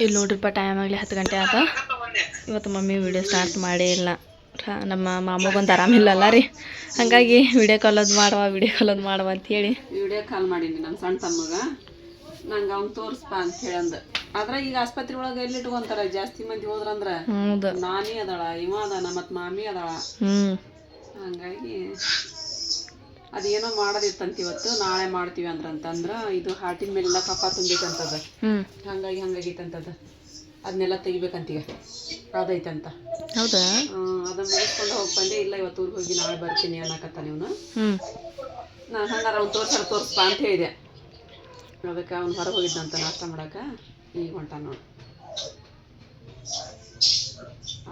ಇಲ್ಲಿ ನೋಡ್ರಿಪ್ಪ ಟೈಮ್ ಆಗಲಿ ಹತ್ತು ಗಂಟೆ ಆತ. ಇವತ್ತು ಮಮ್ಮಿ ವಿಡಿಯೋ ಸ್ಟಾರ್ಟ್ ಮಾಡೇ ಇಲ್ಲ. ನಮ್ಮ ಮಾಮಗೊಂದು ಆರಾಮಿಲ್ಲಲ್ಲ ರೀ. ಹಾಗಾಗಿ ವಿಡಿಯೋ ಅದು ಮಾಡುವ ವಿಡಿಯೋ ಅದು ಮಾಡುವ ಅಂತೇಳಿ ವಿಡಿಯೋ ಕಾಲ್ ಮಾಡೀನಿ ನಮ್ಮ ಸಣ್ಣ ತಮ್ಮಗ. ನಂಗೆ ಅವ್ನು ತೋರಿಸ್ಪ ಅಂತ ಹೇಳಂದ. ಆದ್ರೆ ಈಗ ಆಸ್ಪತ್ರೆ ಒಳಗೆ ಎಲ್ಲಿ ಇಟ್ಕೊಂತಾರ ಜಾಸ್ತಿ ಮಂದಿ ಹೋದ್ರಂದ್ರ ಹೌದು. ನಾನಿ ಅದಾಳ ಇವ ಅದಾನ ಮತ್ತು ಮಾಮಿ ಅದಾಳ. ಹಂಗಾಗಿ ಅದೇನೋ ಮಾಡೋದಿತ್ತಂತ ಇವತ್ತು ನಾಳೆ ಮಾಡ್ತೀವಿ ಅಂದ್ರಂತಂದ್ರ ಇದು ಹಾರ್ಟಿನ ಮೇಲೆಲ್ಲ ಕಫ ತುಂಬಿತಂತದ. ಹ್ಞೂ ಹಂಗಾಗಿ ಹಂಗಾಗಿತ್ತಂತದ ಅದನ್ನೆಲ್ಲ ತೆಗಿಬೇಕಂತೀಗ. ಅದೈತಂತ. ಹೌದಾ? ಅದನ್ನ ಮುಗಿಸ್ಕೊಂಡು ಹೋಗಿ ಬಂದೆ. ಇಲ್ಲ ಇವತ್ತು ಊರಿಗೆ ಹೋಗಿ ನಾಳೆ ಬರ್ತೀನಿ ಅನ್ನಕತ್ತ ಇವನು. ನಾ ನಾನು ಹಂಗಾರ ಅವ್ನು ತೋರ್ಸಾರ ತೋರಿಸ್ಪ ಅಂತ ಹೇಳಿದೆ. ಅದಕ್ಕೆ ಅವ್ನು ಹೊರಗೆ ಹೋಗಿದ್ದಂತ ನಾಷ್ಟ ಮಾಡಕ. ಈಗ ಹೊಂಟ ನೋಡಿ.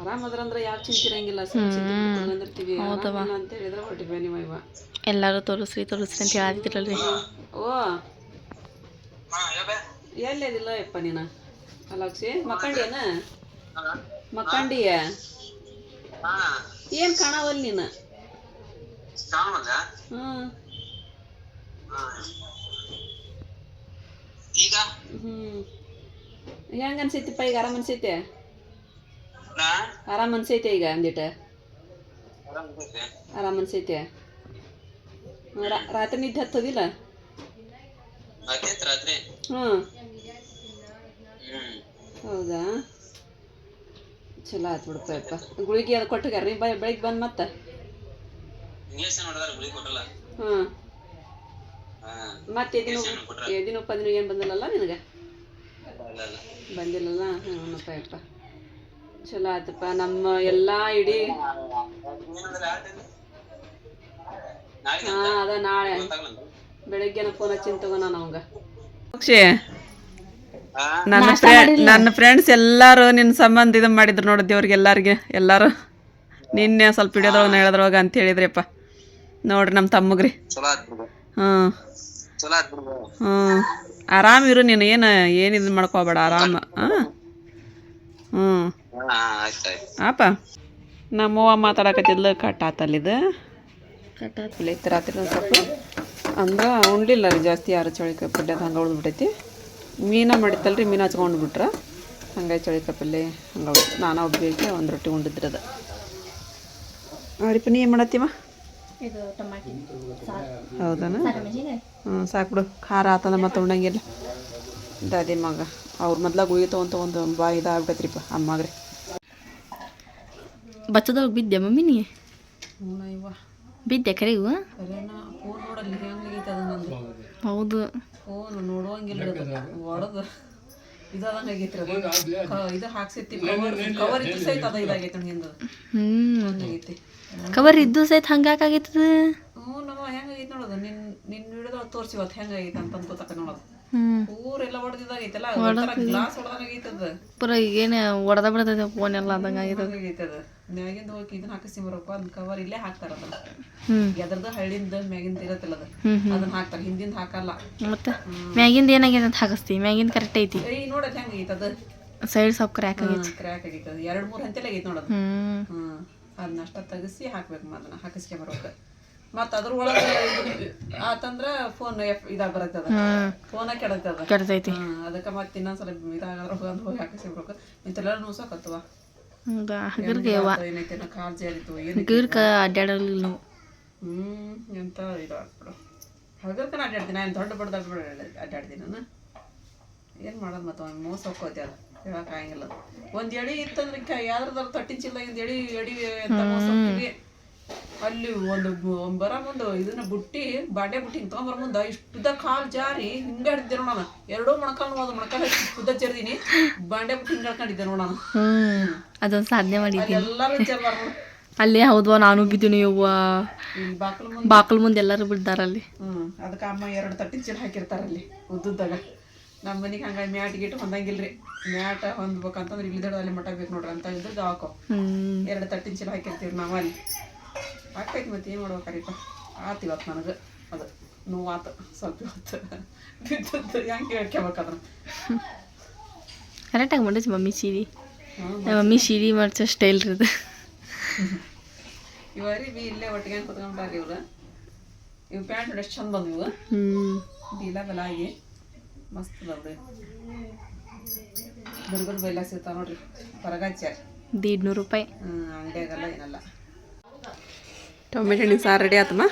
ಆರಾಮದ್ರಂದ್ರೆ ಯಾಕೆ ಚಿಂತಿರಂಗಿಲ್ಲ. ಅಂತ ಹೇಳಿದ್ರೆ ಹೊರಟಿವೆ ನೀವು ಇವ ಎಲ್ಲರೂ ತೋರಿಸ್ರಿ ತೋರಿಸ್ರಿ ಅಂತ ಹೇಳತ್ತಿರಲ್ರಿ ಓ ಎಲ್ಲಿದಿಲ್ಲ ಯಪ್ಪ ನೀನ ಅಲಕ್ಷಿ ಮಕ್ಕಂಡಿಯನ ಮಕ್ಕಂಡಿಯ ಏನ್ ಕಾಣವಲ್ ನೀನು ಹ್ಮ್ ಹ್ಮ್ ಹೆಂಗ ಅನ್ಸೈತಿಪ್ಪ ಈಗ ಆರಾಮ್ ಅನ್ಸೈತೆ ಆರಾಮ್ ಅನ್ಸೈತೆ ಈಗ ಅಂದಿಟ ಆರಾಮ್ ಅನ್ಸೈತೆ ರಾ- ರಾತ್ರಿ ನಿದ್ದೆ ಹತ್ತದಿಲ್ಲ? ಹ್ಮ್. ಹೌದಾ? ಚಲೋ ಆಯ್ತು ಬಿಡಪ್ಪ ಯಪ್ಪ. ಗುಳಿಗೆ ಅದು ಕೊಟ್ಟಿಗಾರ ನೀ ಬ ಬೆಳಿಗ್ಗೆ ಬಂದು ಮತ್ತೆ? ಹ್ಞೂ ಮತ್ತೆ ಎದಿನ ಎದಿನ ಉಪ್ಪದಿನ ಏನು ಬಂದಿಲ್ಲಲ್ಲ ನಿನಗೆ? ಬಂದಿಲ್ಲಲ್ಲ. ಹ್ಞೂನಪ್ಪ ಯಪ್ಪ. ಚಲೋ ಆಯ್ತಪ್ಪ ನಮ್ಮ ಎಲ್ಲ ಇಡೀ ಹಾಂ ಅದ ನಾಳೆ. ಬೆಳಗ್ಗೆನ ಫೋನ್ ಹಚ್ಚಿನ ತಗೋಣ ನಾನು ಅವಂಗ. ನನ್ನ ನನ್ನ ಫ್ರೆಂಡ್ಸ್ ಎಲ್ಲಾರು ನಿನ್ನ ಸಂಬಂಧ ಇದು ಮಾಡಿದ್ರು ನೋಡಿ ದೇವ್ರಿಗೆ ಎಲ್ಲಾರಿಗೆ. ಎಲ್ಲಾರು. ನಿನ್ನೆ ಸ್ವಲ್ಪ ಹಿಡಿಯೋದ್ರೊಳಗೆ ಹೇಳಿದ್ರೊಳಗ ಅಂತ ಹೇಳಿದ್ರಿಪ್ಪ. ನೋಡ್ರಿ ನಮ್ಮ ತಮ್ಮಗ್ರಿ. ಹ್ಞೂ ಹ್ಞೂ ಆರಾಮ್ ಇರು ನೀನು ಏನು ಏನು ಇದು ಮಾಡ್ಕೋಬೇಡ ಆರಾಮ. ಆ? ಹ್ಞೂ ಆಪ. ನಮ್ಮವ್ವ ಮಾತಾಡಕತ್ತಿದ್ಲು ಕಟ್ ಆತಲ್ಲಿದು ಕಟ್ ಆತಲ್ಲ ಇತ್ತು ರಾತ್ರಿ ಒಂದು ಸ್ವಲ್ಪ ಅಂದ್ರೆ ಉಣ್ಲಿಲ್ಲ ರೀ ಜಾಸ್ತಿ ಯಾರು ಚಳಿಕಾಯಿ ಪಲ್ಯ ಅದು ಹಂಗೆ ಉಳಿದ್ಬಿಟ್ಟೈತಿ ಮೀನ ಮಾಡಿತ್ತಲ್ರಿ ಮೀನು ಹಚ್ಕೊಂಡು ಬಿಟ್ರೆ. ಹಂಗಾಗಿ ಚಳಿಕಾಯಿ ಪಲ್ಯ ಹಂಗೆ ಉಳಿ ನಾನು ಒಬ್ಬರಿಗೆ ಒಂದು ರೊಟ್ಟಿ ಉಂಡಿದ್ರಿ ಅದು. ಅಡಿಪ ನೀ ಏನು ಮಾಡತ್ತೀವ? ಹೌದನಾ? ಹ್ಞೂ ಸಾಕು ಬಿಡು. ಖಾರ ಆತಂದ್ರೆ ಮತ್ತೆ ಉಣ್ಣಂಗಿಲ್ಲ. ದಾದಿ ಮಗ. ಅವ್ರ ಮೊದ್ಲ ಗುಳಿ ಅಂತ ಒಂದು ಬಾ ಇದಾಗ್ಬಿಟ್ಟೈತ್ರಿಪ್ಪ ಅಮ್ಮಗ್ರಿ. ಬಚ್ಚದೊಳಗೆ ಬಿದ್ದೆ ಮಮ್ಮಿ ನೀ? ಹ್ಞೂ ಇವ ಬಿದ್ದೆ ಅದು. ನಂದು ಹೌದು. ಫೋನ್ ನೋಡುವಂಗಿಲ್ಲ ಒಡದು. ಇದಾದಂಗೆ ಆಗೈತ್ರಿ ಅದು. ಇದು ಹಾಕ್ಸಿತ್ತಿ ಕವರ್ ಕವರ್ ಇದ್ದು ಸಹಿತ ಅದ ಇದಾಗೈತೆ ಹಿಂದೆ. ಹಂಗಾಗೈತಿ ಕವರ್ ಇದ್ದು ಸಹಿತ ಹಂಗಾಕಾಗೈತದ ಹ್ಞೂ ನಮ್ಮ ಹೆಂಗಾಗೈತೆ ನೋಡೋದು ನಿನ್ ನಿನ್ನ ಹಿಡಿದ ತೋರಿಸಿ ಇವತ್ತು ಹೆಂಗಾಗೈತೆ ಅಂತ ಅನ್ಕೋತಕ ನೋಡೋದು ಊರೆಲ್ಲ ಹೊಡೆದಿದ್ದಾಗೈತಲ್ಲ ಗ್ಲಾಸ್ ಹೊಡೆದಂಗಾಗೈತೆ ಅದು ಪೂರ ಈಗೇನು ಒಡೆದ ಬಿಡತೈತೆ ಫೋನ್ ಎಲ್ಲ ಆದಂಗ ಆಗೈತದ ಅದು ಮ್ಯಾಗಿಂದ ಹೋಗಿ ಇದನ್ನ ಹಾಕಿಸಿ ಬರೋಕು ಅದನ್ನ ಕವರ್ ಇಲ್ಲೇ ಹಾಕ್ತಾರ ಅದನ್ನ. ಹ್ಞೂ ಎದ್ರದ್ದು ಹಳ್ಳಿಂದ ಮ್ಯಾಗಿಂದ ಇರತ್ತಲ್ಲ ಅದು. ಅದನ್ನ ಹಾಕ್ತಾರೆ ಹಿಂದಿಂದ ಹಾಕಲ್ಲ. ಮತ್ತೆ? ಮ್ಯಾಗಿಂದ ಏನಾಗೈತೆ ಅಂತ ಹಾಕಿಸ್ತಿ. ಮ್ಯಾಗಿಂದ ಕರೆಕ್ಟ್ ಐತಿ. ಏಯ್ ನೋಡತ್ ಹೆಂಗ ಅದು? ಸೈಡ್ ಸ್ವಲ್ಪ ಕ್ರ್ಯಾಕ್ ಆಗೈತಿ. ಕ್ರ್ಯಾಕ್ ಆಗೈತೆ ಅದು. ಎರಡು ಮೂರು ಹಂತೆಲ್ಲ ಆಗೈತೆ ನೋಡೋದು. ಹ್ಮ್. ಅದನ್ನ ಅಷ್ಟ ತೆಗಿಸಿ ಹಾಕ್ಬೇಕು ಅದನ್ನ ಹಾಕಿಸ್ಕೆ ಬರ್ಬೇಕು. ಮತ್ತು ಅದ್ರ ಒಳಗ ಆತಂದ್ರ ಫೋನ್ ಇದಾಗ ಬರುತ್ತೆ ಅದು ಹ್ಞೂ ಫೋನ ಕೆಡತದ ಕೆಡತೈತಿ ಅದಕ್ಕ ಮತ್ತೆ ಇನ್ನೊಂದ್ಸಲ ಇದಾಗದ್ರ ಹೋಗಿ ಹೋಗಿ ಹಾಕಿಸ್ಬೇಕು ಇಂತೆಲ್ಲ ನುಸಕತ್ತವ ಹೌದಾ ಹಗರ್ಗೆ ಯವ್ವ ಏನೈತೆ ಕಾಲ್ ಜಾರಿತು ಅಡ್ಡಾಡಲಿಲ್ಲ ನಾವು. ಹ್ಮ್ ಎಂತ ಇದಾಗ್ಬಿಡು. ಹಗರ್ಕನ ಅಡ್ಡಾಡ್ತೀನಿ ನಾನು ದೊಡ್ಡ ಬಡ್ದ ಅಡ್ಡಾಡ್ತೀನಿ ನಾನು. ಏನು ಮಾಡೋದು ಮತ್ತೆ ಅವ್ನು ಮೋಸ ಹೋಗ್ಕೋತಿ ಅದು ಹೇಳಕ್ಕಾಗಂಗಿಲ್ಲ ಒಂದು ಎಡಿ ಇತ್ತಂದ್ರೆ ಯಾವ್ದಾದ್ರು ತೊಟ್ಟಿನ ಚೀಲದಾಗಿಂದ ಎಡಿ ಎಡಿ ಅಂತ ಮೋಸ ಹೋಗ್ತೀವಿ. ಅಲ್ಲಿ ಒಂದು ಬರ ಮುಂದೆ ಇದನ್ನ ಬುಟ್ಟಿ ಬಾಂಡೆ ಬುಟ್ಟಿ ಹಿಂಗೆ ತೊಗೊಂಬರ ಮುಂದೆ ಇಷ್ಟುದ ಕಾಲು ಜಾರಿ ಹಿಂಗೆ ಹಿಡ್ದೆ ನೋಡೋಣ ಎರಡೂ ಮೊಣಕಾಲು ಒಂದು ಮೊಣಕಾಲು ಹಚ್ಚಿ ಉದ್ದ ಜರ್ದೀನಿ ಬಾಂಡೆ ಬುಟ್ಟಿ ಹಿಂಗೆ ಹಿಡ್ಕೊಂಡಿದ್ದೆ ನೋಡೋಣ ಹ್ಞೂ ಅದೊಂದು ಸಾಧನೆ ಮಾಡಿದ್ದೀನಿ. ಎಲ್ಲರೂ ಜರ್ಬಾರ ಅಲ್ಲೇ ಹೌದ್ವಾ ನಾನು ಬಿದ್ದೀನಿ ಯವ್ವ. ಇಲ್ಲಿ ಬಾಕಲ್ ಮುಂದೆ. ಬಾಕಲ್ ಮುಂದೆ ಎಲ್ಲರೂ ಬಿಡ್ದಾರಲ್ಲಿ ಹ್ಞೂ ಅದಕ್ಕೆ ಅಮ್ಮ ಎರಡು ತಟ್ಟಿನ ಚೀಲ ಹಾಕಿರ್ತಾರಲ್ಲಿ ಉದ್ದುದ್ದಾಗ. ನಮ್ಮ ಮನೆಗೆ ಹಂಗಾಗಿ ಮ್ಯಾಟ್ ಗೀಟ್ ಹೊಂದಂಗಿಲ್ರಿ. ಮ್ಯಾಟ್ ಹೊಂದ್ಬೇಕಂತಂದ್ರೆ ಇಲ್ಲಿ ಅಲ್ಲಿ ಮಟ್ಟ ಬೇಕು ನೋಡ್ರಿ ಅಂತ ಇದ್ದಾಗ ಹಾಕೋ. ಎರಡು ತಟ್ಟಿನ ಚೀಲ ಹಾಕಿರ್ತೀವಿ ನಾವು ಅಲ್ಲಿ. ಹಾಕೈತಿ ಮತ್ತೆ ಏನು ಮಾಡ್ಬೇಕರಿಪ್ಪ ಆತು ಇವತ್ತು ನನಗೆ. ಅದು ನೋವಾತು ಸ್ವಲ್ಪ ಇವತ್ತು ಬಿದ್ದದ್ದು ಹೆಂಗೆ ಹೇಳ್ಕೊಬೇಕದ್ರ ಕರೆಕ್ಟಾಗಿ ಮಾಡಿಸಿ ಮಮ್ಮಿ ಸೀರೆ? ಮಮ್ಮಿ ಸೀರೆ ಮಾಡಿಸೋ ಸ್ಟೈಲ್ ಇರೋದು ಇವರಿ ಬಿ ಇಲ್ಲೇ ಒಟ್ಟಿಗೆ ಕುತ್ಕೊಂಡ್ರಿ ಇವ್ರು. ಇವು ಪ್ಯಾಂಟ್ ಎಷ್ಟು ಚಂದ ಬಂದವು ಡೀಲ ಬೆಲ ಆಗಿ ಮಸ್ತ್ ಅದಾವ್ರಿ ದುರ್ಗದ ಬೈಲ ಸಿಗ್ತಾವ ನೋಡ್ರಿ. ಹೊರಗಾಚಾರ ದೀಡ್ನೂರು ರೂಪಾಯಿ. ಅಂಗಡಿಯಾಗಲ್ಲ ಏನಲ್ಲ. ಟೊಮೆಟೊ ಹಣ್ಣಿನ ಸಾರು ರೆಡಿ ಆತಮ್ಮ.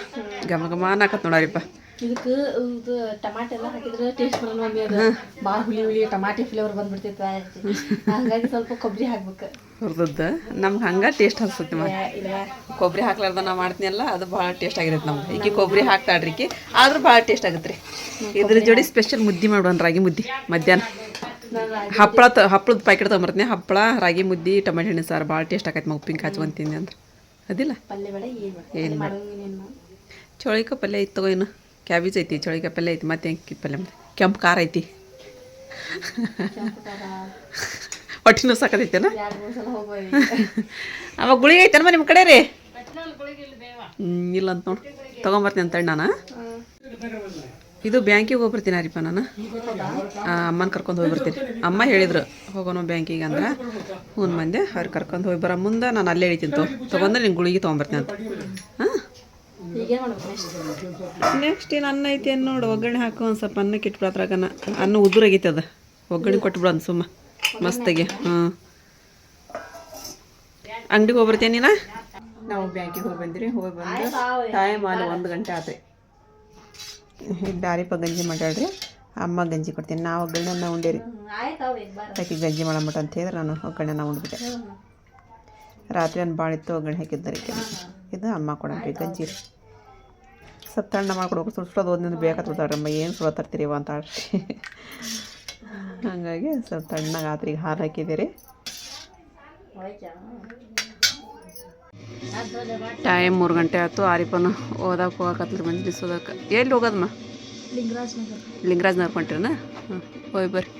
ಘಮ ಘಮ ಹಾಕತ್ ನೋಡಾರಿಪ್ಪ ಇದಕ್ಕೆ ಇದು ಟಮಾಟೆ ಎಲ್ಲ ಹಾಕಿದ್ರೆ ಟೇಸ್ಟ್ ಬರಲ್ಲ ಮಮ್ಮಿ ಅದು ಭಾಳ ಹುಳಿ ಹುಳಿ ಟಮಾಟೆ ಫ್ಲೇವರ್ ಬಂದ್ಬಿಡ್ತೈತೆ ಹಾಗಾಗಿ ಸ್ವಲ್ಪ ಕೊಬ್ಬರಿ ಹಾಕ್ಬೇಕು. ಹುರಿದದ್ದು? ನಮ್ಗೆ ಹಂಗೆ ಟೇಸ್ಟ್ ಅನ್ಸುತ್ತೆ ಮತ್ತೆ ಕೊಬ್ಬರಿ ಹಾಕ್ಲಾರ್ದ ನಾ ಮಾಡ್ತೀನಲ್ಲ ಅದು ಭಾಳ ಟೇಸ್ಟ್ ಆಗಿರುತ್ತೆ ನಮ್ಗೆ. ಈಗ ಕೊಬ್ಬರಿ ಹಾಕ್ತಾಳ್ರಿ ಈಕಿ. ಆದ್ರೂ ಭಾಳ ಟೇಸ್ಟ್ ಆಗುತ್ತೆ ರೀ ಇದ್ರ ಜೋಡಿ ಸ್ಪೆಷಲ್ ಮುದ್ದೆ ಮಾಡೋಣ ರಾಗಿ ಮುದ್ದೆ ಮಧ್ಯಾಹ್ನ. ಹಪ್ಪಳ ತ ಹಪ್ಪಳದ ಪ್ಯಾಕೆಟ್ ತೊಗೊಂಬರ್ತೀನಿ ಹಪ್ಪಳ ರಾಗಿ ಮುದ್ದೆ ಟೊಮೆಟೊ ಹಣ್ಣಿನ ಸಾರು ಭಾಳ ಟೇಸ್ಟ್ ಆಗೈತೆ ಮಗ ಉಪ್ಪಿನ ಕಾಚು ತಿಂದೆ ಅಂದ್ರೆ ಅದಿಲ್ಲ? ಏನು ಚೌಳಿಕಾಯಿ ಪಲ್ಯ ಐತಿ ತಗೋ ಏನು ಕ್ಯಾಬೇಜ್ ಐತಿ ಚೌಳಿಕಾಯಿ ಪಲ್ಯ ಐತಿ ಮತ್ತೆ ಹೆಂಗೆ ಪಲ್ಯ ಕೆಂಪು ಖಾರ ಐತಿ. ಹೊಟ್ಟಿನೂ ಸಾಕತೈತೇನ? ಅವ ಅವಾಗ ಗುಳಿಗೆ ಐತೇನಮ್ಮ ನಿಮ್ಮ ಕಡೆ ರೀ? ಹ್ಞೂ ಇಲ್ಲ ಅಂತ ನೋಡಿ. ತೊಗೊಂಬರ್ತೀನಿ ಅಂತ ನಾನು? ಇದು ಬ್ಯಾಂಕಿಗೆ ಹೋಗ್ಬರ್ತೀನಿ ರೀಪ ನಾನು. ಅಮ್ಮನ ಕರ್ಕೊಂಡು ಹೋಗಿ ಬರ್ತೀನಿ. ಅಮ್ಮ ಹೇಳಿದ್ರು, ಹೋಗೋಣ ಬ್ಯಾಂಕಿಗೆ ಅಂದ್ರೆ ಹ್ಞೂ ಮಂದೆ ಅವ್ರು ಕರ್ಕೊಂಡು ಹೋಗಿ ಬರೋ. ಮುಂದೆ ನಾನು ಅಲ್ಲೇ ಹೇಳ್ತೀನಿ ತಗೋ. ತೊಗೊಂಡ್ರೆ ನಿಂಗೆ ಗುಳಿಗೆ ತೊಗೊಂಬರ್ತೀನಿ ಅಂತ. ಹಾಂ? ನೆಕ್ಸ್ಟ್ ಏನು ಅನ್ನ ಐತಿ ಏನು ನೋಡು. ಒಗ್ಗರಣೆ ಹಾಕು ಒಂದು ಸ್ವಲ್ಪ ಅನ್ನಕ್ಕೆ ಇಟ್ಬಿಡು ಅದ್ರಾಗನ ಅನ್ನ. ಉದುರಾಗೈತೆ ಅದು. ಒಗ್ಗರಣೆ ಕೊಟ್ಬಿಡು ಅಂತ ಸುಮ್ಮ. ಮಸ್ತಾಗಿ. ಹ್ಞೂ ಅಂಗಡಿಗೆ ಹೋಗ್ಬರ್ತೀನಿ ನೀನ? ನಾವು ಬ್ಯಾಂಕಿಗೆ ಹೋಗಿ ಬಂದಿರಿ ಹೋಗಿ ಬಂದು ಟೈಮ್ ಅಲ್ಲಿ ಒಂದು ಗಂಟೆ ಆತೆ ದಾರಿಪ ಗಂಜಿ ಮಾಡ್ಯಾಳ್ರಿ ಅಮ್ಮ ಗಂಜಿ ಕೊಡ್ತೀನಿ. ನಾವು ಒಗ್ಗರಣೆನ ಉಂಡೇರಿ. ಆಕೆ ಗಂಜಿ ಮಾಡಮಟ ಅಂತ ಹೇಳಿದ್ರೆ ನಾನು ಒಗ್ಗರಣೆನ ಉಂಡ್ಬಿಟ್ಟೆ. ರಾತ್ರಿ ನಾನು ಭಾಳ ಇತ್ತು ಒಗ್ಗರಣೆ ಹಾಕಿದ್ದಾರೆ ಇದು ಅಮ್ಮ ಕೊಡಂತ್ರಿ ಗಂಜಿ. ರೀ ಸ್ವಲ್ಪ ತಣ್ಣ ಮಾಡ್ಕೊಡ್ಬೇಕು ಸುಟ್ಟು ಸುಡೋದು ಒಂದಿನ ಅಮ್ಮ ಏನು ಸುಡ ತರ್ತೀರಿ ಅಂತ ಹೇಳ್ರಿ. ಹಾಗಾಗಿ ಸ್ವಲ್ಪ ತಣ್ಣಗೆ ಆತ್ರಿಗೆ ಹಾಲು ಹಾಕಿದ್ದೀರಿ. ಟೈಮ್ ಮೂರು ಗಂಟೆ ಆಯ್ತು. ಆರಿಪನ ಓದಕ್ಕೆ ಹೋಗಕತ್ರಿ ಮಂದಿ ಬಿಸೋದಕ್ಕೆ ಎಲ್ಲಿ ಹೋಗೋದಮ್ಮ ಲಿಂಗರಾಜ್ ನಗರ್ ಲಿಂಗರಾಜ್ ನರ್ಕೊಂಡ್ರಿನ ಹಾಂ ಹೋಗಿ ಬರ್ರಿ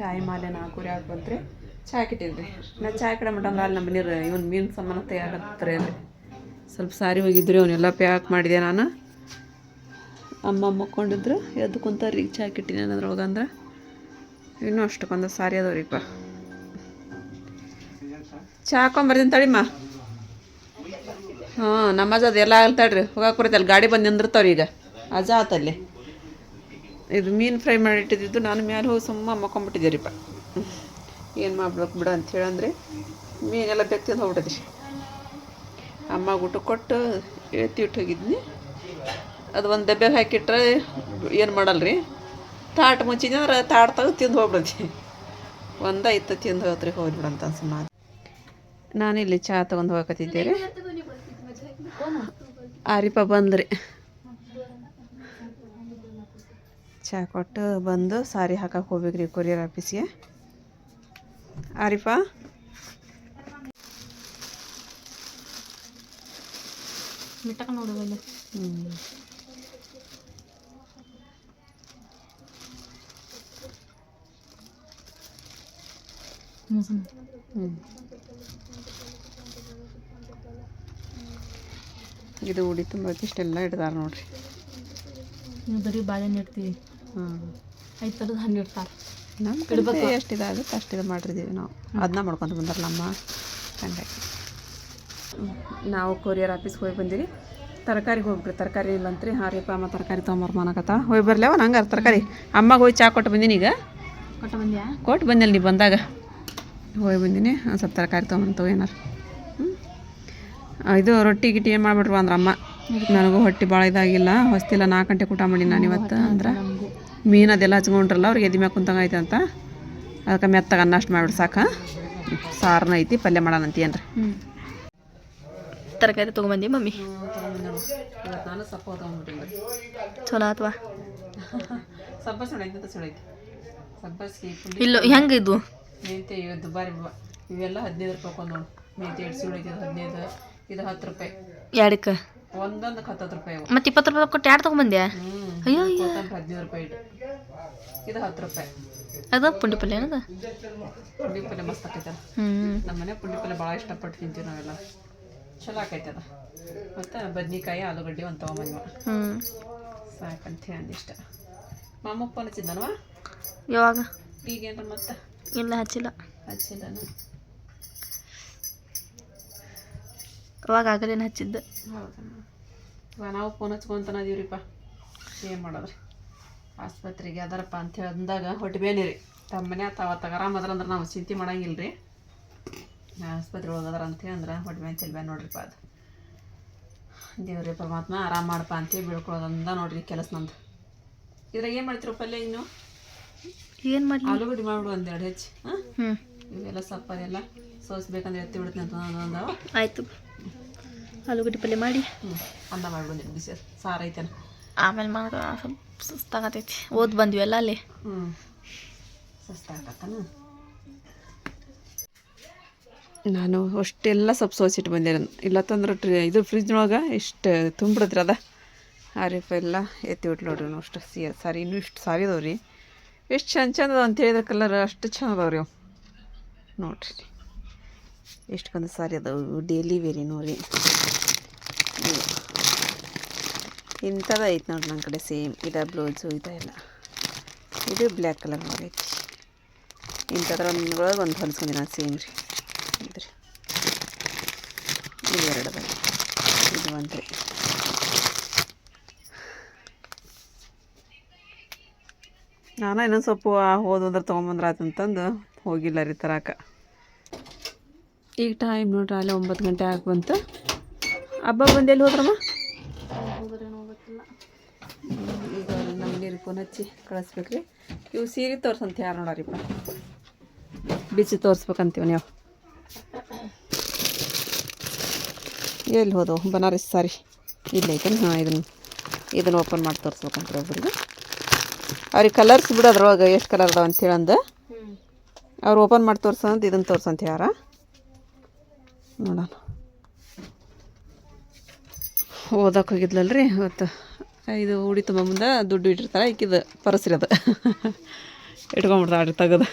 ಟೈಮ್ ಅಲ್ಲೇ ನಾಲ್ಕೂರಿ ಆಗಿ ಬಂತ್ರಿ. ಚಾಯ್ ಕಿಟ್ಟಿದ್ರಿ ನಾ ಚಾಯ್ ಕಡೆ ಮಟಂದ್ರೆ ಅಲ್ಲಿ ನಮ್ಮ ನೀರು ಇವನ್ ಮೀನು ಸಾಮಾನು ತೆಗಿಯಾಕತ್ತಾರೆ ಅಲ್ಲಿ ಸ್ವಲ್ಪ ಸಾರಿ ಹೋಗಿದ್ರಿ ಅವನ್ನೆಲ್ಲ ಪ್ಯಾಕ್ ಮಾಡಿದೆ ನಾನು. ಅಮ್ಮ ಮಕ್ಕೊಂಡಿದ್ರು, ಎದ್ದು ಕುಂತಾರ್ರಿ ಚಾಯ್ ಕಿಟ್ಟಿನಿ ಹೋಗಂದ್ರೆ ಇನ್ನೂ ಅಷ್ಟಕ್ಕೊಂದು ಸಾರಿ ಅದಾವ್ರಿಪ್ಪ ಚಾ ಹಾಕೊಂಬರ್ತೀನಿ ತಡಿಮ್ಮ ಹಾಂ ನಮಾಜ್ ಅದೆಲ್ಲ ಆಗಲ್ ತಡ್ರಿ. ಬರುತ್ತೆ, ಅಲ್ಲಿ ಗಾಡಿ ಬಂದು ನಿಂದಿರ್ತಾವ್ರಿ ಈಗ. ಅಜಾ ಆತಲ್ಲಿ ಇದು ಮೀನು ಫ್ರೈ ಮಾಡಿಟ್ಟಿದ್ದು, ನಾನು ಮ್ಯಾಲೆ ಹೋಗಿ ಸುಮ್ಮ ಮಕ್ಕೊಂಬಿಟ್ಟಿದ್ದೀರಿಪ್ಪ ರೀಪ. ಏನು ಮಾಡ್ಬೇಕು ಬಿಡ ಅಂತ ಹೇಳಂದ್ರೆ, ಮೀನೆಲ್ಲ ಬೆಕ್ತಿಂದು ಹೋಗ್ಬಿಟ್ಟಿದ್ರಿ ಅಮ್ಮ ಊಟ ಕೊಟ್ಟು ಎತ್ತಿ ಇಟ್ಟು ಹೋಗಿದ್ನಿ. ಅದು ಒಂದು ಡಬ್ಬೆ ಹಾಕಿಟ್ರೆ ಏನು ಮಾಡಲ್ರಿ? ತಾಟ್ ಅಂದ್ರೆ ತಾಟ್ ತೆಗೆದು ತಿಂದು ಹೋಗ್ಬಿಡತಿ ಒಂದ ಇತ್ತು ತಿಂದು ಹೋಗ್ರಿ ಹೋಗ್ಬಿಡಂತ ಸುಮ್ಮ ನಾನು ಇಲ್ಲಿ ಚಹಾ ತೊಗೊಂಡು ಹೋಗಕತ್ತಿದ್ದೆ ರೀ ಆರಿಪ ಬಂದ್ರಿ. ಚಹಾ ಕೊಟ್ಟು ಬಂದು ಸಾರಿ ಹಾಕಕ್ಕೆ ಹೋಗ್ಬೇಕ್ರಿ ಕೊರಿಯರ್ ಆಫೀಸ್ಗೆ. ಆರಿಫ ಹ್ಞೂ ಹ್ಞೂ ಇದು ಉಡಿ ತುಂಬಕ್ಕೆ ಇಷ್ಟೆಲ್ಲ ಇಡ್ತಾರೆ ನೋಡ್ರಿ. ನೀವು ಬರೀ ಬಾಳೆಹಣ್ಣು ಇಡ್ತೀವಿ ಹಾಂ. ಐದು ಥರದ ಹಣ್ಣು ಇಡ್ತಾರೆ. ನಮ್ಮ ಕಡೆ ಎಷ್ಟು ಇದಾಗುತ್ತೆ ಅಷ್ಟು ಇದು ಮಾಡಿರ್ತೀವಿ ನಾವು. ಅದನ್ನ ಮಾಡ್ಕೊಂತ ಬಂದಾರಲ್ಲ ಅಮ್ಮ ಹಂಗಾಗಿ. ನಾವು ಕೊರಿಯರ್ ಆಫೀಸ್ಗೆ ಹೋಗಿ ಬಂದಿರಿ. ತರಕಾರಿಗೆ ಹೋಗ್ಬಿಟ್ರಿ ತರಕಾರಿ ಇಲ್ಲಂತ್ರಿ ಹಾಂ ರೀಪ ಅಮ್ಮ ತರಕಾರಿ ತೊಗೊಂಬರ್ ಮನಕತ್ತ ಹೋಗಿ ಬರ್ಲೇವ ನಂಗಾರ ತರಕಾರಿ. ಅಮ್ಮಗೆ ಹೋಗಿ ಚಾ ಕೊಟ್ಟು ಬಂದೀನಿ ಈಗ. ಕೊಟ್ಟು ಬಂದ್ಯಾ? ಕೊಟ್ಟು ಬಂದಿಲ್ಲ ನೀವು ಬಂದಾಗ. ಹೋಗಿ ಬಂದೀನಿ. ಒಂದು ಸ್ವಲ್ಪ ತರಕಾರಿ ತೊಗೊಂಬಂತು ಏನಾರು. ಇದು ರೊಟ್ಟಿ ಗಿಟ್ಟಿ ಏನು ಮಾಡ್ಬಿಟ್ರು ಅಂದ್ರೆ ಅಮ್ಮ. ನನಗೂ ಹೊಟ್ಟೆ ಭಾಳ ಇದಾಗಿಲ್ಲ. ಹೊಸ್ತಿಲ್ಲ ನಾಲ್ಕು ಗಂಟೆ ಊಟ ಮಾಡಿ ನಾನು ಇವತ್ತು ಅಂದ್ರೆ. ಮೀನು ಅದೆಲ್ಲ ಹಚ್ಕೊಂಡ್ರಲ್ಲ ಅವ್ರಿಗೆ ಎದಿ ಮ್ಯಾಗ ಕುಂತಂಗೆ ಐತೆ ಅಂತ. ಅದಕ್ಕೆ ಮೆತ್ತಗೆ ಅನ್ನ ಅಷ್ಟು ಮಾಡ್ಬಿಟ್ಟು ಸಾಕ. ಸಾರನ ಐತಿ ಪಲ್ಯ ಮಾಡೋಣ ಅಂತೀಯನ್ರಿ ಹ್ಞೂ ತರಕಾರಿ ತೊಗೊಂಬಂದಿ ಮಮ್ಮಿ? ಚಲೋ ಅಥವಾ ಇಲ್ಲ ಹೆಂಗೆ ಇದು? ಮೆಂತ್ಯ ಇವತ್ತು ದುಬಾರಿ ಬ- ಇವೆಲ್ಲ ಹದಿನೈದು ರೂಪಾಯಿ ಕೊಂದು ಎರಡು ಸುಳೈತಿ ಹದಿನೈದು. ಇದು ಹತ್ತು ರೂಪಾಯಿ. ಎರಡಕ್ಕೆ? ಒಂದೊಂದಕ್ಕೆ ಹತ್ತತ್ತು ರೂಪಾಯಿ ಅವು. ಮತ್ತೆ ಇಪ್ಪತ್ತು ರೂಪಾಯಿ ಕೊಟ್ಟು ಎರಡು ತೊಗೊಂಬಂದ್ಯಾ ಅಯ್ಯೋ ಅಯ್ಯೋ. ಕೊತ್ತಂಬರಿ ಹದಿನೈದು ರೂಪಾಯಿ ಇಟ್ಟು. ಇದು ಹತ್ತು ರೂಪಾಯಿ. ಅದು ಪುಂಡಿ ಪಲ್ಯ ಏನದ? ಪುಂಡಿ ಪಲ್ಯ ಮಸ್ತ್ ಆಕೈತಲ್ಲ ಹ್ಞೂ ನಮ್ಮ ಮನೆ ಪುಂಡಿ ಪಲ್ಯ ಭಾಳ ಇಷ್ಟಪಟ್ಟು ತಿಂತೀವಿ ನಾವೆಲ್ಲ. ಚಲೋ ಆಕೈತೆ ಅದ ಮತ್ತು ಬದ್ನಿಕಾಯಿ ಆಲೂಗಡ್ಡೆ ಒಂದು ತೊಗೊಂಬಂದ್ವ. ಹ್ಞೂ ಸಾಕಂತ ಹೇಳಿ ಇಷ್ಟ. ಮಾಮ ಫೋನ್ ಹಚ್ಚಿದ್ದನವ ಯಾವಾಗ? ಈಗ ಏನ್ರ ಮತ್ತೆ? ಇಲ್ಲ ಹಚ್ಚಿಲ್ಲ. ಹಚ್ಚಿಲ್ಲನ? ಅವಾಗ ಆಗಲೇನು ಹಚ್ಚಿದ್ದೆ ನಾವು ಫೋನ್ ಹಚ್ಕೊಂತಾನ ಅದೀವ್ರಿಪ್ಪ ಏನು ಮಾಡೋದ್ರಿ? ಆಸ್ಪತ್ರೆಗೆ ಅದರಪ್ಪ ಅಂತ ಅಂದಾಗ ಹೊಟ್ಟೆ ಬೇನೆ ರೀ. ತಮ್ಮ ಮನೆ ತಾವ ತಗರಾಮ ಅದ್ರ ಅಂದ್ರೆ ನಾವು ಚಿಂತೆ ಮಾಡಂಗಿಲ್ಲ ರೀ ಆಸ್ಪತ್ರೆ ಹೋಗದ್ರ ಅಂತೇಳಿ ಅಂದ್ರೆ ಹೊಟ್ಟೆ ಬೇನೆ ನೋಡ್ರಿಪ್ಪ ಅದು. ದೇವ್ರಿ ಪರಮಾತ್ಮ ಆರಾಮ ಮಾಡಪ್ಪ ಅಂತೇಳಿ ಬೀಳ್ಕೊಳ್ಳೋದಂದ ನೋಡ್ರಿ ಕೆಲಸ ನಂದು ಇದ್ರಾಗ ಏನು ಮಾಡ್ತಿರೋ ಪಲ್ಯ ಇನ್ನು? ಏನು ಮಾಡಿ ಆಲೂಗಡ್ಡೆ ಮಾಡ್ಬಿಡು ಒಂದೆರಡು ಹೆಚ್ಚು ಹಾಂ? ಹ್ಞೂ ಇವೆಲ್ಲ ಸಪ್ಪರೆಲ್ಲ ಸೋಸ್ಬೇಕಂದ್ರೆ ಎತ್ತಿ ಬಿಡ್ತೀನಿ ಅಂತ ಅಂದವ. ಆಯಿತು. ಆಲೂಗಡ್ಡೆ ಪಲ್ಯ ಮಾಡಿ. ಹ್ಞೂ ಅನ್ನ ಮಾಡ್ಬಂದಿರಿ ಬಿಸಿ ಸಾರು ಐತೆ ಆಮೇಲೆ ಮಾಡೋ ಸ್ವಲ್ಪ ಸುಸ್ತಾಗತೈತಿ. ಓದ್ ಬಂದ್ವಿ ಅಲ್ಲ ಅಲ್ಲಿ. ಹ್ಞೂ ಸಸ್ತಾಗತ್ತನ. ನಾನು ಅಷ್ಟೆಲ್ಲ ಸ್ವಲ್ಪ ಸೋಸಿಟ್ಟು ಬಂದೆ ನಾನು. ಇಲ್ಲತ್ತಂದ್ರೆ ಟ್ರಿ ಇದು ಫ್ರಿಜ್ನೊಳಗೆ ಇಷ್ಟು ತುಂಬಿಡಿದ್ರಿ ಅದ. ಆರಿಫ್ ಎಲ್ಲ ಎತ್ತಿ ಬಿಟ್ಟು ನೋಡ್ರಿ ನಾವು ಅಷ್ಟು ಸಿ ಸಾರಿ ಇನ್ನೂ ಇಷ್ಟು ಸಾರಿ ಅದಾವ್ರಿ ರೀ ಎಷ್ಟು ಚಂದ ಚಂದ ಅದಾವ ಅಂತ ಹೇಳಿದ್ರೆ ಕಲರ್ ಅಷ್ಟು ಚಂದ ಅದಾವ ರೀ ಅವು. ನೋಡ್ರಿ. ಎಷ್ಟೊಂದು ಸಾರಿ ಅದಾವು ಡೈಲಿ ವೇರಿ ಇವು. ಇಂಥದ್ದು ಐತೆ ನೋಡ್ರಿ ನನ್ನ ಕಡೆ ಸೇಮ್ ಇದು ಬ್ಲೌಸು ಇದೆಲ್ಲ ಇದು ಬ್ಲ್ಯಾಕ್ ಕಲರ್ ಐತಿ. ಇಂಥದ್ರ ಒಂದ್ರೊಳಗೆ ಒಂದು ಹೊಲಿಸ್ಕೊಂಡಿ ನಾನು ಸೇಮ್ ರೀ. ಇದ್ರಿ. ಇದು ಎರಡು ಇದು ಒಂದು ರೀ. ನಾನು ಇನ್ನೊಂದು ಸ್ವಲ್ಪ ಹೋದು ತೊಗೊಂಬಂದ್ರೆ ಆತಂತಂದು ಹೋಗಿಲ್ಲ ರೀ ತರಾಕ. ಈಗ ಟೈಮ್ ನೋಡ್ರಿ ಅಲ್ಲೇ ಒಂಬತ್ತು ಗಂಟೆ ಆಗಿ ಬಂತು. ಹಬ್ಬ ಬಂದು ಎಲ್ಲಿ ಹೋದ್ರಮ್ಮ? ಈಗ ನಮ್ಮ ನೀರಿಗೆ ಫೋನ್ ಹಚ್ಚಿ ಕಳಿಸ್ಬೇಕ್ರಿ ಇವು ಸೀರೆ ತೋರ್ಸಂತ ಯಾರು ನೋಡ್ರಿಪ್ಪ ಬಿಸಿ ತೋರಿಸ್ಬೇಕಂತೀವಿ ನೀವು ಎಲ್ಲಿ ಹೋದವು? ಬನಾರಸ್ ಸಾರಿ. ಇಲ್ಲ ಐತೇನು? ಹಾಂ ಇದನ್ನು ಇದನ್ನು ಓಪನ್ ಮಾಡಿ ತೋರಿಸ್ಬೇಕಂತ ಒಬ್ರಿಗೆ. ಅವ್ರಿಗೆ ಕಲರ್ಸ್ ಬಿಡೋದ್ರೊಳಗೆ ಎಷ್ಟು ಕಲರ್ ಅದಾವ ಅಂತೇಳಂದು ಅವ್ರು ಓಪನ್ ಮಾಡಿ ತೋರ್ಸಂತ ಇದನ್ನು ತೋರ್ಸಂತ ಯಾರ? ನೋಡೋಣ. ಓದಕ್ಕೆ ಹೋಗಿದ್ಲಲ್ರಿ? ಇವತ್ತು ಇದು ಉಡಿ ತುಂಬ ಮುಂದೆ ದುಡ್ಡು ಇಟ್ಟಿರ್ತಾರೆ ಈಕಿದು ಪರಸ್ರಿ ಅದು. ಇಟ್ಕೊಂಬಿಡ್ತಾಳ್ರಿ ತೆಗೆದು.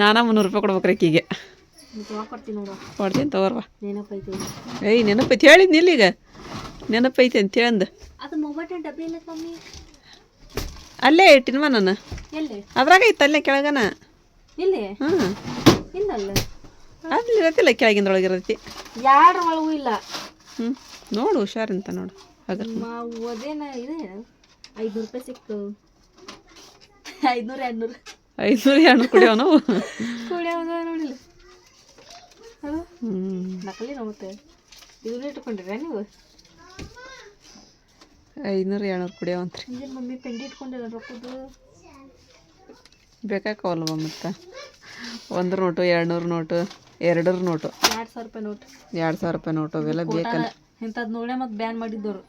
ನಾನಾ ಮುನ್ನೂರು ರೂಪಾಯಿ ಕೊಡ್ಬೇಕ್ರಿ ಈಕಿಗೆ. ಕೊಡ್ತೀನಿ ತಗೋರ್ವ ಏಯ್ ನೆನಪೈತಿ ಹೇಳಿದ್ನಿ ಇಲ್ಲಿಗ ನೆನಪೈತಿ ಅಂತ ಹೇಳಂದ. ಅಲ್ಲೇ ಇಟ್ಟಿನ್ವ ನಾನು? ಅದ್ರಾಗ ಐತೆ ಅಲ್ಲೇ ಕೆಳಗನ. ಇಲ್ಲಿ? ಹಾಂ ಅಲ್ಲಿ ಇರತ್ತಿಲ್ಲ ಕೆಳಗಿಂದ್ರೊಳಗೆ ಇರತ್ತಿ ಯಾರ ಒಳಗೂ ಇಲ್ಲ. ಹ್ಞೂ ನೋಡು ಹುಷಾರಂತ ನೋಡು ಅದ್ರ ಮಾ ಓದೇನ ಇದೆ? ಐದ್ನೂರು ರೂಪಾಯಿ ಸಿಕ್ತು. ಐದುನೂರು ಎರಡುನೂರು. ಐದುನೂರು ಎರಡು ಕುಡಿಯೋ ನಾವು ಕುಡಿಯೋ ನೋಡಿಲ್ಲ ಹ್ಞೂ ನಕಲಿ ಮತ್ತೆ. ಇದನ್ನ ಇಟ್ಕೊಂಡಿರ ನೀವು? ಐದುನೂರು ಏಳ್ನೂರು ಕುಡಿಯೋವಂತ್ರಿ ಮಮ್ಮಿ ಪೆಂಡಿ ಇಟ್ಕೊಂಡಿರ ರೊಕ್ಕದ್ದು. ಬೇಕಾಕವಲ್ವ ಮತ್ತು ಒಂದು ನೋಟು ಎರಡು ನೂರು ನೋಟು. ಎರಡರ ನೋಟು. ಎರಡು ಸಾವಿರ ರೂಪಾಯಿ ನೋಟು. ಎರಡು ಸಾವಿರ ರೂಪಾಯಿ ನೋಟು ಅವೆಲ್ಲ ಬೇಕಲ್ಲ. ಇಂಥದ್ದು ನೋಡೇ ಮತ್ತೆ ಬ್ಯಾನ್ ಮಾಡಿದ್ದವರು.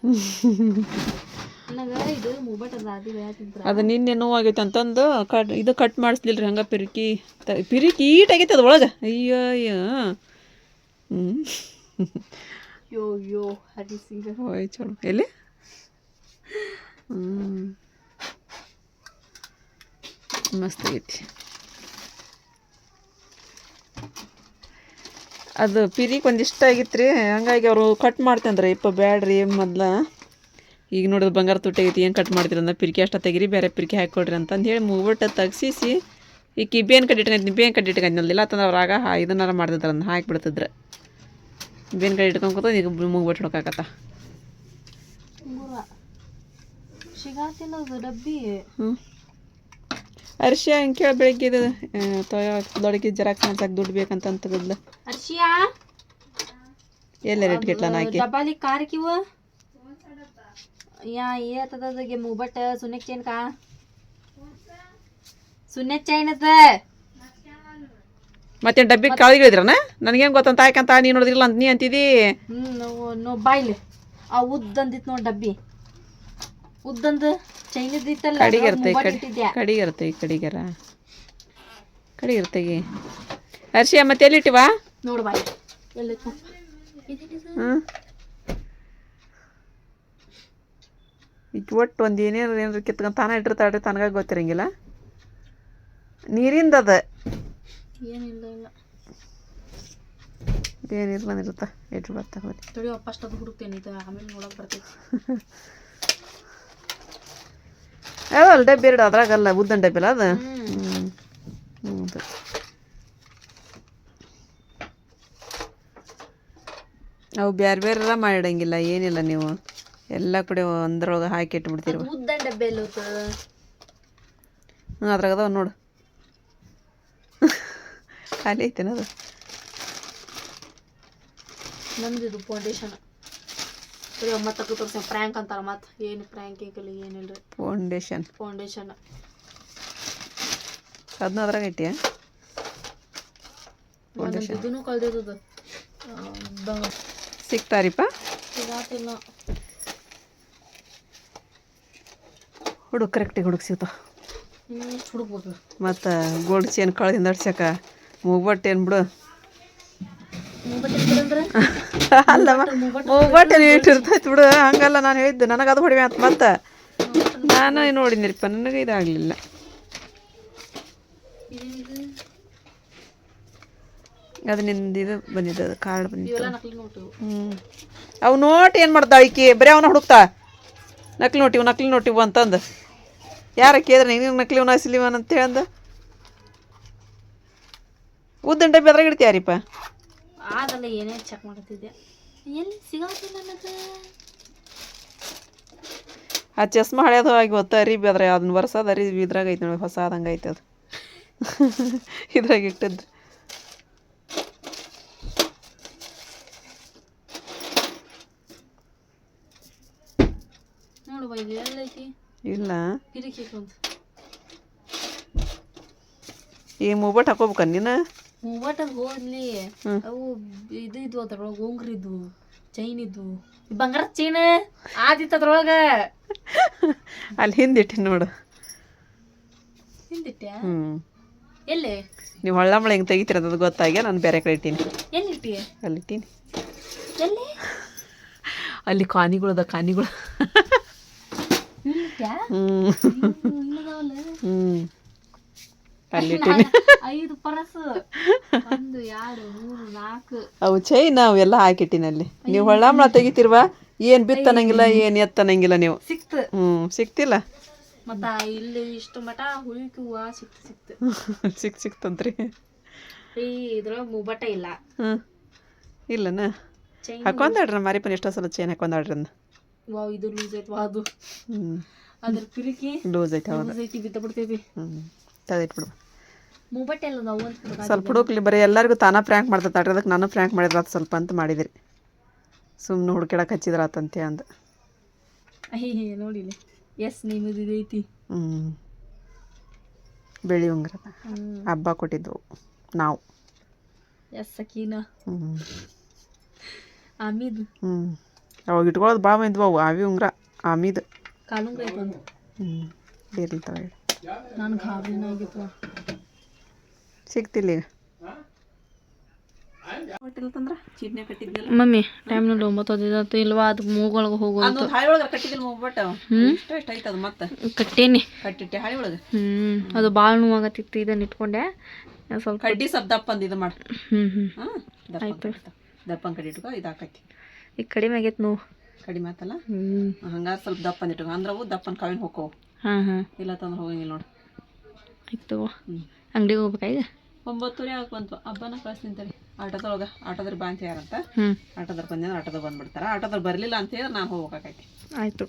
ನನಗೆ ಇದು ಅದ ಅದು ಹೇಳ್ತಿದ್ರ ಅದು ನಿನ್ನೆ ನೋವಾಗೈತೆ ಅಂತಂದು ಕಟ್ ಇದು ಕಟ್ ಮಾಡಿಸ್ಲಿಲ್ರಿ ಹಂಗೆ ಪಿರಿಕಿ ಪಿರಿಕಿ ಈಟ್ ಆಗೈತೆ ಅದು ಒಳಗೆ ಅಯ್ಯೋ. ಅಯ್ಯೋ ಯೋ ಯೋ ಹರಿ ಸಿಂಗ. ಹೋಯ್ ಚಲೋ. ಎಲ್ಲಿ? ಹ್ಞೂ ಮಸ್ತ್ ಆಗೈತಿ. ಅದು ಪಿರಿಕ್ ಒಂದಿಷ್ಟ ಆಗಿತ್ತು ರೀ ಹಂಗಾಗಿ ಅವರು ಕಟ್ ಮಾಡ್ತಂದ್ರೆ ಇಪ್ಪ ಬ್ಯಾಡ್ರಿ ಮೊದ್ಲ. ಈಗ ನೋಡಿದ್ರೆ ಬಂಗಾರ ತುಟ್ಟಿ ಆಗೈತಿ ಏನು ಕಟ್ ಮಾಡ್ತೀರಿ ಅಂದ್ರೆ ಪಿರಿಕೆ ಅಷ್ಟ ತೆಗಿರಿ ಬೇರೆ ಪಿರಿಕೆ ಹಾಕ್ಕೊಡ್ರಿ ಅಂತಂದು ಹೇಳಿ ಮೂವಟ್ಟು ತಗ್ಸಿಸಿ ಈ ಕಿಬ್ಬೇನು ಕಡ್ಡಿ ಇಟ್ಕೊಂಡ್ ಬೇನ್ ಕಡ್ಡಿ ಇಲ್ಲ ಅಂತಂದ್ರೆ ಅವ್ರಾಗ ಇದನ್ನಾರ ಮಾಡ್ತಿದ್ರ ಅದನ್ನ ಹಾಕಿಬಿಡ್ತಿದ್ರೆ ಬೇನ್ ಕಡ್ಡಿ ಇಟ್ಕೊಂಡ್ ಕೂತ ಈಗ ಮೂಗ್ಬಿಟ್ಟು ಹುಡುಕಾಕತ್ತ ಡಬ್ಬಿ ಹ್ಞೂ ಅರ್ಷಿಯ ಹೆಂಗೆ ಕೇಳಿ ಬೆಳಿಗ್ಗೆ ಇದು ತೊಳಗೆ ಜೆರಾಕ್ಸ್ ಮಾಡ್ಸಕ್ಕೆ ದುಡ್ಡು ಬೇಕಂತ ತೆಗೆದ್ಲ ಅರ್ಷಿಯ? ಎಲ್ಲ ರೇಟ್ ಗಿಟ್ಲ ನಾಕಿ ಡಬ್ಬಾಲಿ ಕಾರ್ ಕಿವ? ಯಾ ಏತದಗೆ ಮೂಬಟ್ ಸುನೆ ಚೈನ್ ಕಾ? ಸುನೆ ಚೈನ್ ಅದ. ಮತ್ತೆ ಡಬ್ಬಿ ಕಳಗಿಳಿದ್ರನ ನನಗೇನು ಗೊತ್ತಂತ ಯಾಕಂತ ನೀ ನೋಡಿದ್ರಿಲ್ಲ ಅಂತ ನೀ ಅಂತಿದಿ? ನೋ ಬಾಯ್ಲಿ. ಆ ಉದ್ದಂದಿತ್ತು ನೋಡಿ ಡಬ್ಬಿ. ಉದ್ದಂದು ಚೈನದ ಇತ್ತಲ್ಲ ಕಡಿಗೆ ಇರುತ್ತೆ ಈ ಮುಬ್ಬಟ್ ಕಡೆ ಇಟ್ಟಿದ್ಯಾ? ಕಡಿಗೆ ಇರುತ್ತೆ ಈ ಕಡಿಗೆರ ಕಡಿಗೆ ಇರುತ್ತೆ ಈ ಅರ್ಶಿಯ ಮತ್ತೆ ಎಲ್ಲಿಟ್ಟಿವ ನೋಡು ಬಾ ಹ್ಞೂ ಈಗ ಒಟ್ಟು ಒಂದು ಏನೇನು ಏನಾರು ಕಿತ್ಕೊಂಡು ತಾನೇ ಇಟ್ಟಿರ್ತಾಳ್ರಿ ತನಗ ಗೊತ್ತಿರಂಗಿಲ್ಲ. ನೀರಿಂದ ಅದ. ಏನಿಲ್ಲ ಇಲ್ಲ ಏನಿಲ್ಲ ಬಂದಿರುತ್ತ ಇಟ್ಟು ಬರ್ತಾ ಹೋಗಿ ತಡಿ ಅದು ಹುಡುಕ್ತೇನೆ ಆಮೇಲೆ ನೋಡಕ್ ಬರ್ತೈತಿ. ಅದಲ್ಲ ಡಬ್ಬಿ ಎರಡು ಅದ್ರಾಗಲ್ಲ ಉದ್ದನ್ ಡಬ್ಬಿ ಅಲ್ಲ ಅದು? ಹ್ಞೂ ಹೌದು. ಅವು ಬೇರೆ ಬೇರೆ ಮಾಡಿಡಂಗಿಲ್ಲ ಏನಿಲ್ಲ ನೀವು. ಎಲ್ಲ ಕಡೆ ಒಂದ್ರೊಳಗೆ ಹಾಕಿ ಇಟ್ಬಿಡ್ತೀರಿ. ಉದ್ದ ಡಬ್ಬೆ ಎಲ್ಲ ಹ್ಞೂ ಅದ್ರಾಗ ಅದಾವ ನೋಡು. ಖಾಲಿ ಐತೇನದು? ನಮ್ದು ಇದು ಫೌಂಡೇಶನ್ ಮತ್ತೆ ತೋರಿಸ ಪ್ರ್ಯಾಂಕ್ ಅಂತಾರ ಮತ್ತೆ ಏನು ಇಲ್ಲ ಏನಿಲ್ಲ ಫೌಂಡೇಶನ್ ಫೌಂಡೇಶನ್ ಅದನ್ನ ಅದ್ರಾಗ ಐತಿಯಾ ಇದನ್ನು ಕಳ್ದಿದ್ದು ಸಿಗ್ತಾರಿಪ್ಪ? ಸಿಗಾತಿಲ್ಲ. ಹುಡುಗ ಕರೆಕ್ಟಿಗೆ ಹುಡುಗ ಸಿಗ್ತಾವ ಹುಡುಕ್ಬೇಕು ಮತ್ತು ಗೋಲ್ಡ್ ಚೇನ್ ಕಳ್ದಿಂದ ಅಡ್ಸಕ ಮೂಗ್ಬಟ್ಟು ಏನು ಬಿಡು. ಅಂದ್ರೆ ಅಲ್ಲಮ್ಮ ಮೂಗಟ್ಟೆ ಇಟ್ಟಿರ್ತೈತೆ ಬಿಡು. ಹಂಗಲ್ಲ ನಾನು ಹೇಳಿದ್ದು. ನನಗೆ ಅದು ಹೊಡಿವೆ ಅಂತ ಮತ್ತೆ? ನಾನು ನೋಡಿದ್ನಿರಿಪ್ಪ. ನನಗೆ ಇದಾಗಲಿಲ್ಲ. ಅದು ನಿಂದು ಇದು ಬಂದಿದ್ದು ಅದು ಕಾರ್ಡ್ ಬಂದಿತ್ತು. ಹ್ಞೂ ಅವು ನೋಟ್ ಏನು ಮಾಡ್ತಾವ ಈಕಿ? ಬರೀ ಅವನ ಹುಡುಕ್ತಾ? ನಕಲಿ ನೋಟಿವು ನಕಲಿ ನೋಟಿವು ಅಂತಂದು. ಯಾರ ಕೇಳಿದ್ರೆ ನೀನು ನಕಲಿ ಅವನ ಅಂತ ಹೇಳಂದ ಉದ್ದಿನ ಡಬ್ಬಿ ಅದ್ರಾಗ ಇಡ್ತೀಯಾರಿಪ್ಪ? ಆಗಲ್ಲ ಏನೇ ಚೆಕ್ ಮಾಡ್ತಿದ್ದೆ ಎಲ್ಲಿ ಸಿಗಾತಿಲ್ಲ ನನಗೆ ಆ ಚಸ್ಮಾ ಹಳೆಯದು ಆಗಿ ಹೊತ್ತ ಅರಿಬಿ ಅದ್ರ ಅದನ್ನ ವರ್ಷದ ಅರಿಬಿ ಇದ್ರಾಗ ಐತೆ ನೋಡಿ ಹೊಸ ಆದಂಗೆ ಐತೆ ಅದು. ಇದ್ರಾಗ ಇಟ್ಟದ್ದು ಎಲ್ಲೈತಿ ಇಲ್ಲ ಕಿರಿಕಿ ಈ ಮೊಬೈಲ್ ಹಾಕೋಬೇಕ ನೀನು? ಮೂವತ್ತಾಗ ಹೋದ್ಲಿ. ಅವು ಇದು ಇದ್ವು ಅದ್ರೊಳಗೆ ಗೋಂಗ್ರಿ ಇದ್ವು ಚೈನ್ ಇದ್ವು. ಈ ಬಂಗಾರದ ಚೈನ್ ಆದಿತ್ತು ಅದ್ರೊಳಗ. ಅಲ್ಲಿ ಹಿಂದಿಟ್ಟಿ ನೋಡು. ಹಿಂದಿಟ್ಟ್ಯಾ ಹ್ಞೂ ಎಲ್ಲಿ? ನೀವು ಹೊಳ್ಳಂಬಳ ಹಿಂಗೆ ತೆಗಿತೀರ ಅದು ಗೊತ್ತಾಗಿ ನಾನು ಬೇರೆ ಕಡೆ ಇಟ್ಟೀನಿ. ಎಲ್ಲಿಟ್ಟಿ ಅಲ್ಲಿ ಇಟ್ಟೀನಿ. ಎಲ್ಲಿ? ಅಲ್ಲಿ ಕಾನಿಗಳದ ಕಾನಿಗಳು. ಹ್ಞೂ ಹ್ಞೂ ಅಲ್ಲಿ ಇಟ್ಟೀನಿ ಐದು ಪರಸು. ಒಂದು ಎರಡು ಮೂರು ನಾಲ್ಕು. ಅವು ಚೈನ್ ಅವೆಲ್ಲ ಹಾಕಿಟ್ಟಿನಲ್ಲಿ. ನೀವು ಹೊಳ್ಳಾಮಳ ತೆಗಿತಿರ್ವಾ? ಏನು ಬಿತ್ತನಂಗಿಲ್ಲ ಏನು ಎತ್ತನಂಗಿಲ್ಲ ನೀವು? ಸಿಕ್ತು. ಹ್ಞೂ ಸಿಕ್ತಿಲ್ಲ? ಮತ್ತ ಇಲ್ಲಿ ಇಷ್ಟು ಮಟ ಹುಳಿಕ ಹೂವ ಸಿಕ್ತು. ಸಿಕ್ತು ಸಿಕ್ ಸಿಕ್ತಂತ್ರಿ. ಈ ಇದ್ರೊಳಗೆ ಮೂಬಟ್ಟ ಇಲ್ಲ. ಹ್ಞೂ ಇಲ್ಲನ? ಹಾಕೊಂದಾಡ್ರಿ ಮಾರಿಪನ್ ಎಷ್ಟೋ ಸಲ ಚೈನ್ ಹಾಕೊಂದಾಡ್ರಿ ಅಂದ ವಾವ್ ಇದು ಲೂಸ್ ಐತ್ವಾ ಅದು. ಹ್ಮ್. ಅದ್ರ ಕಿರಿಕಿ ಲೂಸ್ ಐತಿ ಹೌದು. ಲೂಸ್ ಐತಿ ಬಿದ್ದ ಬಿಡ್ತೈತಿ. ಹ್ಞೂ ತದ ನಾವು ಅಂತ ಸ್ವಲ್ಪ ಹುಡುಕ್ಲಿ ಬರೀ ಎಲ್ಲರಿಗೂ ತಾನ ಫ್ರ್ಯಾಂಕ್ ಮಾಡ್ತಾ ಅಡ್ರಿ ಅದಕ್ಕೆ ನಾನು ಫ್ರ್ಯಾಂಕ್ ಮಾಡಿದ್ರೆ ಆತು ಸ್ವಲ್ಪ ಅಂತ ಮಾಡಿದಿರಿ. ಸುಮ್ಮನೆ ಹುಡುಕಿಡಕ್ಕೆ ಹಚ್ಚಿದ್ರೆ ಆತಂತೆ ಅಂದ. ನೋಡಿ ಎಸ್ ನಿಮ್ಮದು ಇದೈತಿ ಹ್ಞೂ ಬೆಳಿ ಉಂಗ್ರ ಹಬ್ಬ ಕೊಟ್ಟಿದ್ದೆವು ನಾವು. ಎಸ್ ಸಕೀನ ಹ್ಞೂ ಆಮಿದ್ ಹ್ಞೂ ಅವಾಗ ಇಟ್ಕೊಳ್ಳೋದು ಭಾವ ಇದ್ವು ಅವು ಆವಿ ಉಂಗ್ರ ಆಮಿದು ಕಾಲುಂಗ್ರ ಹ್ಞೂ ಬೇರೆ ತಗೊಳ್ಳಿ. ನಾನು ಸಿಗ್ತಿಲ್ಲ ಮಮ್ಮಿ ಟೈಮ್ ನೋಡಿ ಒಂಬತ್ತು ಹದಿನೈದು ಇಲ್ವಾ ಅದು ಮೂಗೊಳಗೆ ಹೋಗೋದು ಅದು ಹಾಳಿ ಒಳಗೆ ಕಟ್ಟಿದ್ದಿಲ್ಲ ಹೋಗ್ಬಿಟ್ಟು ಇಷ್ಟ ಇಷ್ಟ ಐತೆ ಅದು ಮತ್ತೆ. ಕಟ್ಟೇನಿ. ಕಟ್ಟಿಟ್ಟೆ ಹಾಳಿ ಒಳಗೆ. ಹ್ಮ್ ಅದು ಭಾಳ ನೋವಾಗತ್ತಿತ್ತು ಇದನ್ನ ಇಟ್ಕೊಂಡೆ. ಸ್ವಲ್ಪ ಕಡ್ಡಿ ಸ್ವಲ್ಪ ದಪ್ಪ ಅಂದ ಇದು ಮಾಡಿ. ಹ್ಞೂ ಹ್ಞೂ ಹಾಂ ದಪ್ಪ ದಪ್ಪನ ಕಡ್ಡಿ ಇಟ್ಕೊ ಇದು ಹಾಕೈತಿ ಈಗ ಕಡಿಮೆ ಆಗೈತೆ ನೋವು. ಕಡಿಮೆ ಆತಲ್ಲ? ಹ್ಞೂ ಹಂಗಾರೆ ಸ್ವಲ್ಪ ದಪ್ಪ ಅಂದಿಟ್ಟು ಅಂದ್ರೆ ಅವು ದಪ್ಪನ ಕಾವಿನ ಹೋಕ್ಕವು ಹಾಂ ಹಾಂ. ಇಲ್ಲ ತಂದ್ರೆ ಹೋಗಂಗಿಲ್ಲ ನೋಡಿ. ಆಯ್ತು ಹ್ಞೂ ಅಂಗಡಿಗೆ ಹೋಗ್ಬೇಕಾ ಈಗ? ಒಂಬತ್ತುವರೆ ಆಗ ಬಂತು ಹಬ್ಬನ ಕಳಿಸ್ತೀನಿ ಆಟೋದೊಳಗ ಆಟೋದೊಳಗೆ ಆಟೋದ್ರ ಬಾ ಅಂತ ಯಾರಂತ ಆಟೋದ್ರ ಬಂದ್ರೆ ಆಟೋದಾಗ ಬಂದ್ಬಿಡ್ತಾರ. ಆಟೋದ್ರ ಬರಲಿಲ್ಲ ಅಂತ ಹೇಳಿದ್ರೆ ನಾನು ಹೋಗ್ಬೇಕಾಗೈತಿ. ಆಯಿತು.